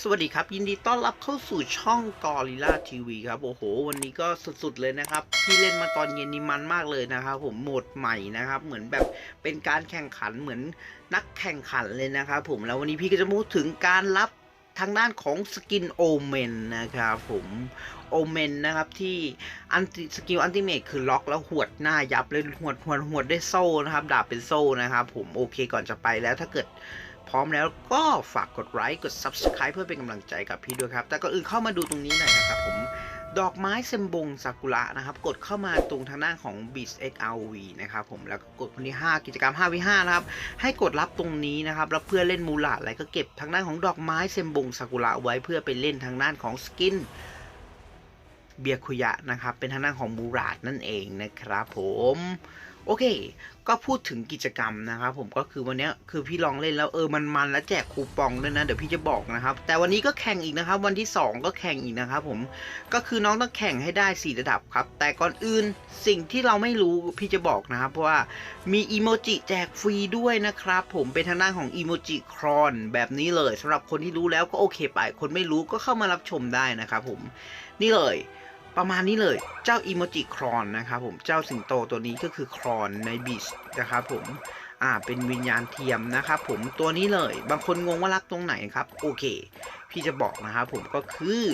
สวัสดีครับ ยินดีต้อนรับเข้าสู่ช่องกอริล่าทีวีครับ โอ้โห วันนี้ก็สุดๆเลยนะครับ ที่เล่นมาตอนเย็นนี่มันมากเลยนะครับ ผมโหมดใหม่นะครับ เหมือนแบบเป็นการแข่งขันเหมือนนักแข่งขันเลยนะครับผมแล้ววันนี้พี่ก็จะพูดถึงการรับทางด้านของสกินโอเมนนะครับผมโอเมนนะครับที่อันสกิลอันติเมทคือล็อกแล้วหวดหน้ายับเลยหวดหวดหวดได้โซ่นะครับดาบเป็นโซ่นะครับผมโอเคก่อนจะไปแล้วถ้าเกิด พร้อมแล้วก็ฝากกดไลค์กด Subscribe เพื่อเป็นกำลังใจกับพี่ด้วยครับ แต่ก็อื่นเข้ามาดูตรงนี้หน่อยนะครับผมดอกไม้เซมบงซากุระนะครับกดเข้ามาตรงทางด้านของ b e a t X RV นะครับผมแล้วก็กดคนที่5กิจกรรม5วิ5นะครับให้กดรับตรงนี้นะครับแล้วเพื่อเล่นมูลาอะไรก็เก็บทางด้านของดอกไม้เซมบงซากุระไว้เพื่อไปเล่นทางด้านของสกินเบียคุยะนะครับเป็นทางด้านของมูราดนั่นเองนะครับผม โอเค ก็พูดถึงกิจกรรมนะครับผมก็คือวันนี้คือพี่ลองเล่นแล้วเออมันมันแล้วแจกคูปองด้วยนะเดี๋ยวพี่จะบอกนะครับ แต่วันนี้ก็แข่งอีกนะครับ วันที่ 2 ก็แข่งอีกนะครับผมก็คือน้องต้องแข่งให้ได้ 4 ระดับครับ แต่ก่อนอื่นสิ่งที่เราไม่รู้พี่จะบอกนะครับ เพราะว่ามีอีโมจิแจกฟรีด้วยนะครับ ผมเป็นทางด้านของอีโมจิครอนแบบนี้เลยสำหรับคนที่รู้แล้วก็โอเคไป คนไม่รู้ก็เข้ามารับชมได้นะครับผมนี่เลย ประมาณนี้เลยเจ้าอีโมจิครอนนะครับผมเจ้าสิงโตตัวนี้ก็คือครอนในบีชนะครับผมอ่าเป็นวิญญาณเทียมนะครับผมตัวนี้เลย บางคนงงว่ารักตรงไหนครับ โอเค พี่จะบอกนะครับผมก็คือ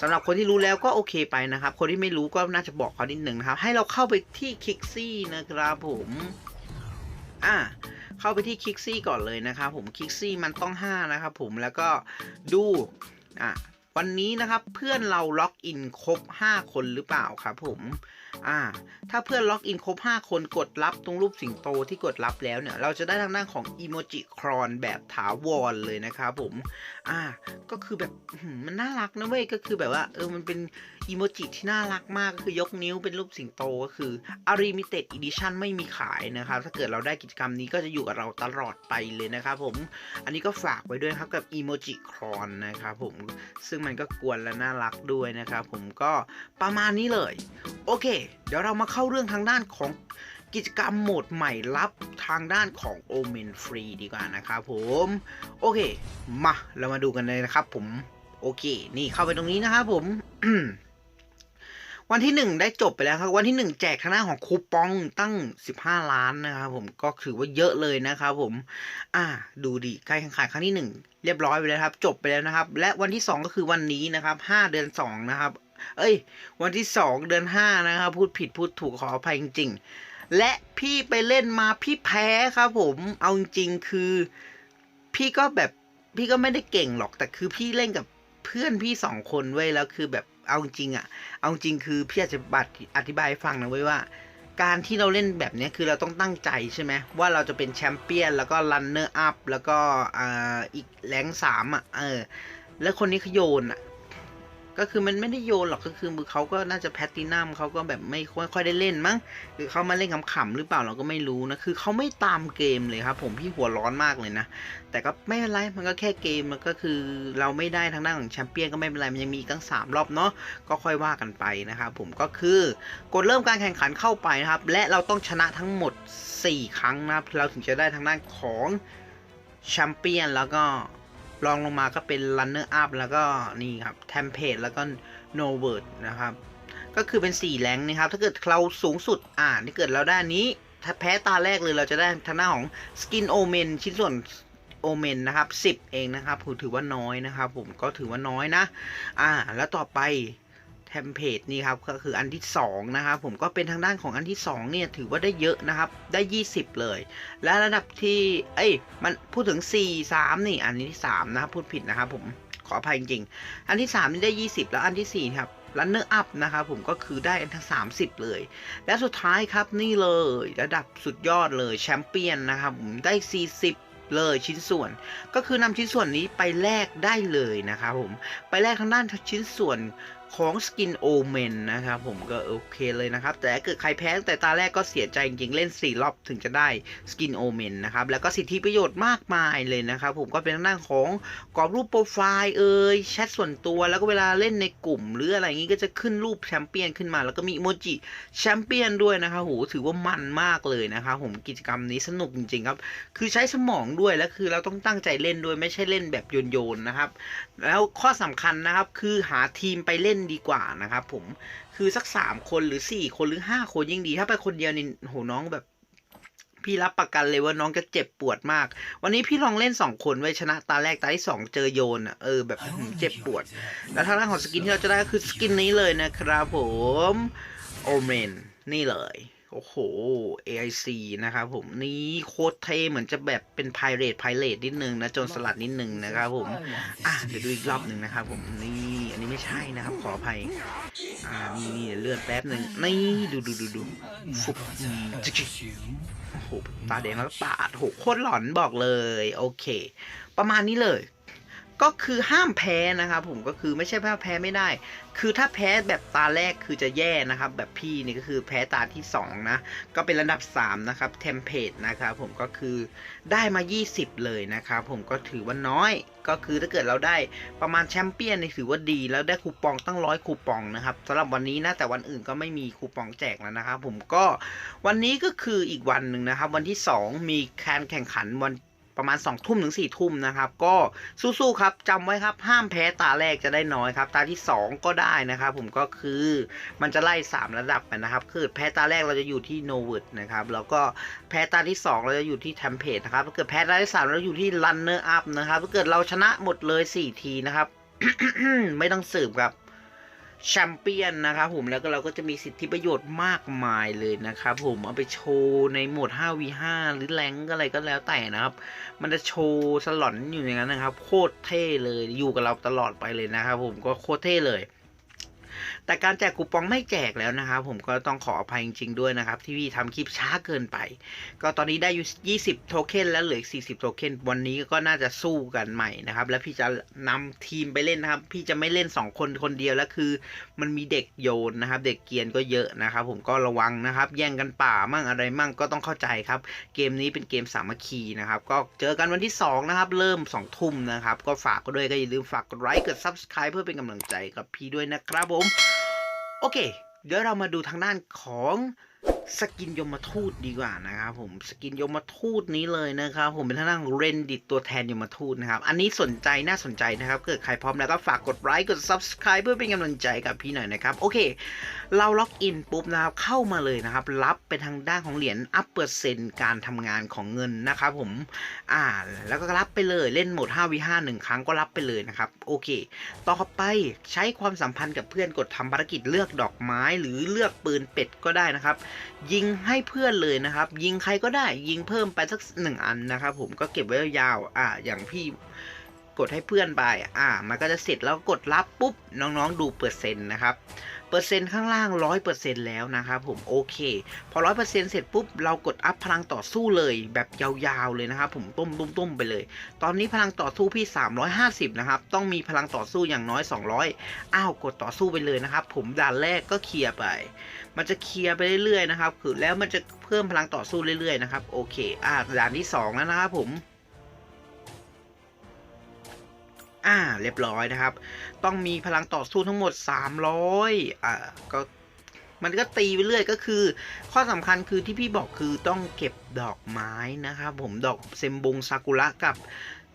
สำหรับคนที่รู้แล้วก็โอเคไปนะครับ คนที่ไม่รู้ก็น่าจะบอกเขานิดหนึ่งนะครับ ให้เราเข้าไปที่คิกซี่นะครับผมอ่าเข้าไปที่คิกซี่ก่อนเลยนะครับผมคิกซี่มันต้อง 5 นะครับผมแล้วก็ดูอ่า วันนี้นะครับเพื่อนเราล็อกอินครบ 5 คนหรือเปล่าครับผม อ่า ถ้าเพื่อนล็อกอินครบ 5 คนกดรับตรงรูปสิงโตที่กดรับแล้วเนี่ย เราจะได้ทางด้านของอีโมจิครอนแบบถาวรเลยนะครับผม อ่า ก็คือแบบมันน่ารักนะเว้ย ก็คือแบบว่า เออ มันเป็นอีโมจิที่น่ารักมากก็คือยกนิ้วเป็นรูปสิงโตก็คือ a r i m i t e d Edition ไม่มีขายนะครับ ถ้าเกิดเราได้กิจกรรมนี้ก็จะอยู่กับเราตลอดไปเลยนะครับผม อันนี้ก็ฝากไว้ด้วยครับกับอีโมจิครอนนะครับผม ซึ่งมันก็กวนและน่ารักด้วยนะครับผม ก็ประมาณนี้เลย โอเคเดี๋ยวเรามาเข้าเรื่องทางด้านของกิจกรรมโหมดใหม่ลับทางด้านของ Omen Free ดีกว่านะครับผม โอเค มาเรามาดูกันเลยนะครับผม โอเค นี่เข้าไปตรงนี้นะครับผม วันที่หนึ่งได้จบไปแล้วครับ วันที่หนึ่งแจกทางด้านของคูปองตั้ง 15 ล้านนะครับผมก็ถือว่าเยอะเลยนะครับผม อ่า ดูดิการแข่งขันครั้งที่หนึ่งเรียบร้อยไปแล้วครับ จบไปแล้วนะครับ และวันที่สองก็คือวันนี้นะครับห้าเดือนสองนะครับ เอ้ย วันที่สองเดือนห้านะครับ พูดผิดพูดถูกขออภัยจริงๆ และพี่ไปเล่นมาพี่แพ้ครับผม เอาจริงคือ พี่ก็แบบพี่ก็ไม่ได้เก่งหรอกแต่คือพี่เล่นกับเพื่อนพี่สองคนเว้แล้วคือแบบเอาจริงอะเอาจริงคือพี่อาจจะบัดอธิบายฟังนะเว้ว่า การที่เราเล่นแบบนี้คือเราต้องตั้งใจใช่ไหมว่าเราจะเป็นแชมเปี้ยนแล้วก็รันเนอร์อัพแล้วก็อ่าอีกแรงสามอะเออแล้วคนนี้เขาโยนอะ ก็คือมันไม่ได้โยนหรอกก็คือมือเขาก็น่าจะแพตตินัมเขาก็แบบไม่ค่อยค่อยได้เล่นมั้งหรือเขามาเล่นขำๆหรือเปล่าเราก็ไม่รู้นะคือเขาไม่ตามเกมเลยครับ ผมพี่หัวร้อนมากเลยนะแต่ก็ไม่เป็นไรมันก็แค่เกมมันก็คือเราไม่ได้ทางด้านของแชมเปี้ยนก็ไม่เป็นไรมันยังมีตั้งสามรอบเนาะก็ค่อยว่ากันไปนะครับผมก็คือกดเริ่มการแข่งขันเข้าไปนะครับ และเราต้องชนะทั้งหมด 4 ครั้งนะครับเราถึงจะได้ทางด้านของแชมเปี้ยนแล้วก็ รองลงมาก็เป็น Runner Up แล้วก็นี่ครับ t e m p l a t e แล้วก็ n o w o r d นะครับ ก็คือเป็น 4 แรงนะครับ ถ้าเกิดเราสูงสุดอ่าถ้าเกิดเราได้นี้ ถ้าแพ้ตาแรกเลยเราจะได้ทางด้าของ Skin Omen ชิ้นส่วนโอเมนนะครับ 10 เองนะครับผมถือว่าน้อยนะครับ ผมก็ถือว่าน้อยนะ อ่า แล้วต่อไป เทมเพลตนี่ครับก็คืออันที่ 2 นะครับ ผมก็เป็นทางด้านของอันที่ 2 เนี่ย ถือว่าได้เยอะนะครับ ได้ 20 เลย และระดับที่เอ้ยมันพูดถึง 4 3 นี่อันที่3นะครับพูดผิดนะครับผมขออภัยจริงๆ อันที่ 3 นี่ได้ 20 แล้วอันทีสี่4 ครับรันเนอร์อัพนะครับผมก็คือได้อันทั้ง 30 เลย และสุดท้ายครับนี่เลย ระดับสุดยอดเลยแชมเปี้ยนนะครับผมได้ 40เลยชิ้นส่วนก็คือนำชิ้นส่วนนี้ไปแลกได้เลยนะครับผมไปแลกทางด้านชิ้นส่วน ของสกินโอเมนนะครับผมก็โอเคเลยนะครับ แต่ถ้าเกิดใครแพ้ตั้งแต่ตาแรกก็เสียใจจริงเล่น 4 รอบถึงจะได้สกินโอเมนนะครับ แล้วก็สิทธิประโยชน์มากมายเลยนะครับ ผมก็เป็นทางด้านของกรอบรูปโปรไฟล์เอ่ยแชทส่วนตัวแล้วก็เวลาเล่นในกลุ่ม หรืออะไรอย่างนี้ก็จะขึ้นรูปแชมเปี้ยนขึ้นมา แล้วก็มีอีโมจิแชมเปี้ยนด้วยนะครับโหถือว่ามันมากเลยนะครับผมกิจกรรมนี้สนุกจริงๆครับ คือใช้สมองด้วยแล้วคือเราต้องตั้งใจเล่นด้วยไม่ใช่เล่นแบบโยนๆนะครับ แล้วข้อสำคัญนะครับคือหาทีมไปเล่นนดีกว่านะครับผมคือสักสามคนหรือสี่คนหรือห้าคนยิ่งดี ถ้าไปคนเดียวนี่โหน้องแบบ พี่รับประกันเลยว่าน้องจะเจ็บปวดมาก วันนี้พี่ลองเล่นสองคนไว้ชนะตาแรกตาที่สองเจอโยนอะเออแบบอื้อหือเจ็บปวด แล้วทางด้านของสกินที่เราจะได้ก็คือสกินนี้เลยนะครับผมโอเมนนี่เลย โอ้โห AIC นะครับผมนี่โคตรเท่เหมือนจะแบบเป็นไพเรตไพเรตนิดนึงนะโจนสลัดนิดนึงนะครับผมอะเดี๋ยวดูอีกรอบหนึ่งนะครับผมนี่อันนี้ไม่ใช่นะครับขออภัยอ่านี่นี่เลื่อนแป๊บหนึ่งนี่ดูดูดูดูฟุบอืมจิกจิกโอ้โหตาแดงแล้วก็ปาดโอ้โหโคตรหลอนบอกเลย โอเค ประมาณนี้เลย ก็คือห้ามแพ้นะครับผมก็คือไม่ใช่ว่าแพ้ไม่ได้ คือถ้าแพ้แบบตาแรกคือจะแย่นะครับ แบบพี่นี่ก็คือแพ้ตาที่2นะก็เป็นระดับ3นะครับเทมเพลตนะครับผมก็คือได้มา 20 เลยนะครับผมก็ถือว่าน้อยก็คือถ้าเกิดเราได้ประมาณแชมเปี้ยนนี่ถือว่าดี แล้วได้คูปองตั้งร้อยคูปองนะครับสำหรับวันนี้นะแต่วันอื่นก็ไม่มีคูปองแจกแล้วนะครับผมก็วันนี้ก็คืออีกวันหนึ่งนะครับ วันที่ 2 มีการแข่งขันวัน ประมาณ2ทุ่มถึง4ทุ่มนะครับ ก็สู้ๆครับจำไว้ครับห้ามแพ้ตาแรกจะได้น้อยครับ ตาที่ 2 ก็ได้นะครับ ผมก็คือมันจะไล่ 3 ระดับไปนะครับ คือแพ้ตาแรกเราจะอยู่ที่โนเวิร์ดนะครับ แล้วก็แพ้ตาที่ 2 เราจะอยู่ที่แทมเพจนะครับถ้าเกิดแพ้ตาที่ 3 เราอยู่ที่รันเนอร์อัพนะครับถ้าเกิดเราชนะหมดเลย 4 ทีนะครับ ไม่ต้องสืบครับ แชมเปี้ยนนะครับผมแล้วก็เราก็จะมีสิทธิประโยชน์มากมายเลยนะครับผมเอาไปโชว์ในโหมด 5v5 หรือแรงก็อะไรก็แล้วแต่นะครับ มันจะโชว์สลอนอยู่อย่างนั้นนะครับ โคตรเท่เลยอยู่กับเราตลอดไปเลยนะครับผมก็โคตรเท่เลย แต่การแจกคูปองไม่แจกแล้วนะครับผมก็ต้องขออภัยจริงๆด้วยนะครับ ที่พี่ทำคลิปช้าเกินไป ก็ตอนนี้ได้อยู่20 โทเค็นแล้วเหลืออีก40 โทเค็นวันนี้ก็น่าจะสู้กันใหม่นะครับ แล้วพี่จะนำทีมไปเล่นนะครับ พี่จะไม่เล่น 2 คนคนเดียวแล้วคือ มันมีเด็กโยนนะครับ เด็กเกียนก็เยอะนะครับ ผมก็ระวังนะครับ แย่งกันป่ามั่งอะไรมั่งก็ต้องเข้าใจครับ เกมนี้เป็นเกมสามัคคีนะครับก็เจอกันวันที่ 2 นะครับ เริ่ม 2 ทุ่มนะครับ ก็ฝากก็ด้วยก็อย่าลืมฝากกดไลค์กด Subscribe เพื่อเป็นกำลังใจกับพี่ด้วยนะครับผมโอเค เดี๋ยวเรามาดูทางด้านของ สกินยมทูตดีกว่านะครับผมสกินยมทูตนี้เลยนะครับผมเป็นทางด้านของเรนดิตตัวแทนยมทูตนะครับอันนี้สนใจน่าสนใจนะครับเกิดใครพร้อมแล้วก็ฝากกดไลค์กด Subscribe เพื่อเป็นกำลังใจกับพี่หน่อยนะครับโอเค เราล็อกอินปุ๊บนะครับเข้ามาเลยนะครับรับไปทางด้านของเหรียญอัพเปอร์เซ็นต์การทำงานของเงินนะครับผมอ่าแล้วก็รับไปเลยเล่นโหมด 5v5 หนึ่งครั้งก็รับไปเลยนะครับโอเค ต่อไปใช้ความสัมพันธ์กับเพื่อนกดทำภารกิจเลือกดอกไม้หรือเลือกปืนเป็ดก็ได้นะครับยิงให้เพื่อนเลยนะครับ ยิงใครก็ได้ยิงเพิ่มไปสักหนึ่งอันนะครับ ผมก็เก็บไว้ยาวๆอ่าอย่างพี่กดให้เพื่อนไป อ่า มันก็จะเสร็จแล้วกดรับปุ๊บ น้องๆ ดูเปอร์เซ็นต์นะครับ เปอร์เซ็นต์ข้างล่างร้อยเปอร์เซ็นต์แล้วนะครับผมโอเค พอร้อยเปอร์เซ็นต์เสร็จปุ๊บ เรากดอัพพลังต่อสู้เลยแบบยาวๆเลยนะครับผมตุ้มตุ้มตุ้มไปเลย ตอนนี้พลังต่อสู้พี่ 350 นะครับ ต้องมีพลังต่อสู้อย่างน้อย 200 อ้าวกดต่อสู้ไปเลยนะครับ ผมด่านแรกก็เคลียร์ไป มันจะเคลียร์ไปเรื่อยๆนะครับคือแล้วมันจะเพิ่มพลังต่อสู้เรื่อยๆนะครับโอเคอ่าด่านที่2แล้วนะครับผม อ่า เรียบร้อยนะครับ ต้องมีพลังต่อสู้ทั้งหมด 300 อ่า ก็มันก็ตีไปเรื่อยก็คือ ข้อสำคัญคือที่พี่บอกคือต้องเก็บดอกไม้นะครับผมดอกเซมบงซากุระกับ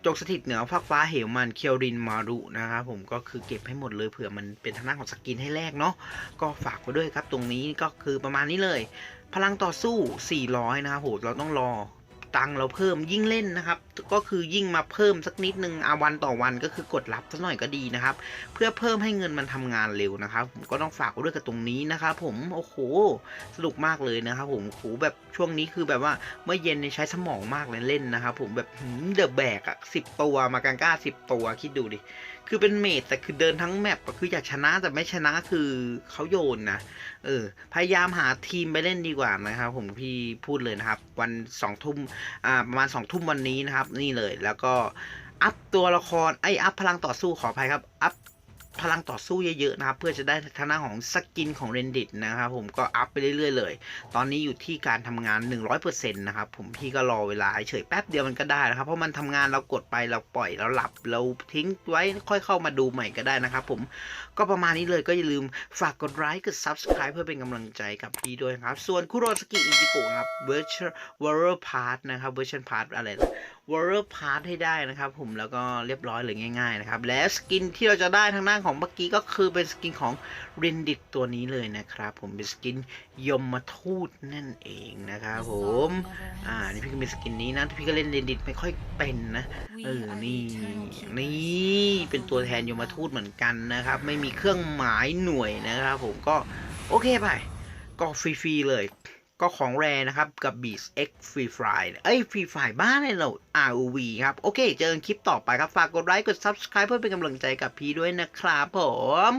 จงสถิตเหนือฟากฟ้าเหวมันเคียวรินมารุนะครับผมก็คือเก็บให้หมดเลยเผื่อมันเป็นทางด้านของสกินให้แลกเนาะก็ฝากไว้ด้วยครับตรงนี้ก็คือประมาณนี้เลย พลังต่อสู้ 400 นะครับโหเราต้องรอ ตังเราเพิ่มยิ่งเล่นนะครับ ก็คือยิ่งมาเพิ่มสักนิดนึงอาวันต่อวันก็คือกดรับสักหน่อยก็ดีนะครับ เพื่อเพิ่มให้เงินมันทำงานเร็วนะครับผมก็ต้องฝากด้วยกับตรงนี้นะครับผมโอ้โหสนุกมากเลยนะครับผมโหแบบช่วงนี้คือแบบว่าเมื่อเย็นใช้สมองมากเลยเล่นนะครับผมแบบเดอะแบกอะสิบตัวมากังก้าสิบตัวคิดดูดิคือเป็นเมดแต่คือเดินทั้งแมปก็คืออยากชนะแต่ไม่ชนะคือเขาโยนนะ เออ พยายามหาทีมไปเล่นดีกว่านะครับ ผมพี่พูดเลยนะครับ วันสองทุ่มอ่าประมาณสองทุ่มวันนี้นะครับ นี่เลย แล้วก็อัพตัวละครไออัพพลังต่อสู้ขออภัยครับ อัพ พลังต่อสู้เยอะๆนะครับ เพื่อจะได้ทางด้านของสกินของเรนดิตนะครับผมก็อัพไปเรื่อยๆเลย ตอนนี้อยู่ที่การทำงาน 100%นะครับผมพี่ก็รอเวลาเฉยแป๊บเดียวมันก็ได้นะครับ เพราะมันทำงานเรากดไปเราปล่อยเราหลับเราทิ้งไว้ค่อยเข้ามาดูใหม่ก็ได้นะครับผมก็ประมาณนี้เลยก็อย่าลืมฝากกดไลค์กด Subscribe เพื่อเป็นกำลังใจกับพี่ด้วยครับ ส่วนคุโรสกิอิจิโกะครับ Virtual Warrior Part นะครับ Version Part อะไรนะ Warrior Part ให้ได้นะครับผมแล้วก็เรียบร้อยเลยง่ายๆนะครับและสกินที่เราจะได้ทางด้านของเมื่อกี้ก็คือเป็นสกินของ r e n d i t ตัวนี้เลยนะครับ ผมเป็นสกินยมทูตนั่นเองนะครับผมอ่านี่พี่ก็มีสกินนี้นะพี่ก็เล่นเรนดิตไม่ค่อยเป็นนะเออนี่นี่เป็นตัวแทนยมทูตเหมือนกันนะครับ ไม่มีเครื่องหมายหน่วยนะครับ ผมก็โอเคไปก็ฟรีๆเลย ก็ของแรนะครับกับ Beats X Free Fire เอ้ย Free Fire บ้านเลยเรา ROV ครับ โอเค เจอกันคลิปต่อไปครับ ฝากกดไลค์ กด Subscribe เพื่อเป็นกำลังใจกับพี่ด้วยนะครับผม